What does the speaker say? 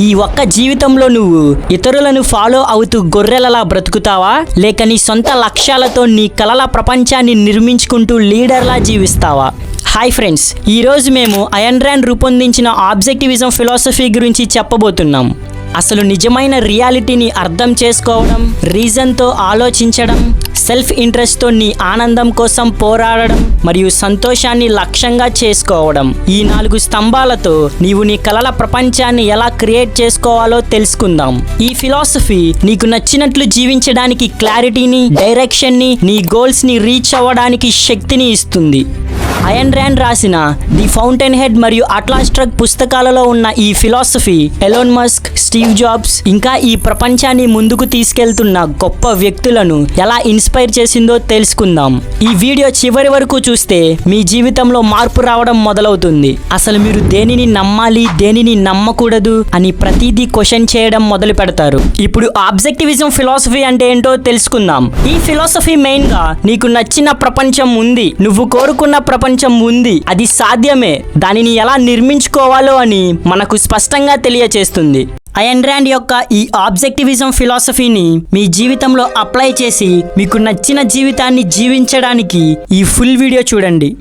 ఈ ఒక్క జీవితంలో నువ్వు ఇతరులను ఫాలో అవుతూ గొర్రెలలా బ్రతుకుతావా? లేక నీ సొంత లక్ష్యాలతో నీ కలల ప్రపంచాన్ని నిర్మించుకుంటూ లీడర్లా జీవిస్తావా? హాయ్ ఫ్రెండ్స్ ఈరోజు మేము అయన్ రూపొందించిన ఆబ్జెక్టివిజం ఫిలాసఫీ గురించి చెప్పబోతున్నాం. అసలు నిజమైన రియాలిటీని అర్థం చేసుకోవడం రీజన్తో ఆలోచించడం సెల్ఫ్ ఇంట్రెస్ట్తో నీ ఆనందం కోసం పోరాడడం మరియు సంతోషాన్ని లక్ష్యంగా చేసుకోవడం. ఈ నాలుగు స్తంభాలతో నీవు నీ కలల ప్రపంచాన్ని ఎలా క్రియేట్ చేసుకోవాలో తెలుసుకుందాం. ఈ ఫిలాసఫీ నీకు నచ్చినట్లు జీవించడానికి క్లారిటీని డైరెక్షన్ని నీ గోల్స్ని రీచ్ అవ్వడానికి శక్తిని ఇస్తుంది. అయన్ ర్యాండ్ రాసిన ది ఫౌంటైన్ హెడ్ మరియు అట్లాస్ ట్రక్ పుస్తకాలలో ఉన్న ఈ philosophy Elon Musk Steve Jobs ఇంకా ఈ ప్రపంచాన్ని ముందుకు తీసుకెళ్తున్న గొప్ప వ్యక్తులను ఎలా ఇన్స్పైర్ చేసిందో తెలుసుకుందాం. ఈ వీడియో చివరి వరకు చూస్తే మీ జీవితంలో మార్పు రావడం మొదలవుతుంది. అసలు మీరు దేనిని నమ్మాలి దేనిని నమ్మకూడదు అని ప్రతిదీ క్వశ్చన్ చేయడం మొదలు పెడతారు. ఇప్పుడు ఆబ్జెక్టివిజం ఫిలాసఫీ అంటే ఏంటో తెలుసుకుందాం. ఈ ఫిలాసఫీ మెయిన్గా నీకు నచ్చిన ప్రపంచం ఉంది. నువ్వు కోరుకున్న ప్రపంచం ఉంది. అది సాధ్యమే. దానిని ఎలా నిర్మించుకోవాలో అని మనకు స్పష్టంగా తెలియచేస్తుంది. అయన్ ర్యాండ్ యొక్క ఈ ఆబ్జెక్టివిజం ఫిలాసఫీని మీ జీవితంలో అప్లై చేసి మీకు నచ్చిన జీవితాన్ని జీవించడానికి ఈ ఫుల్ వీడియో చూడండి.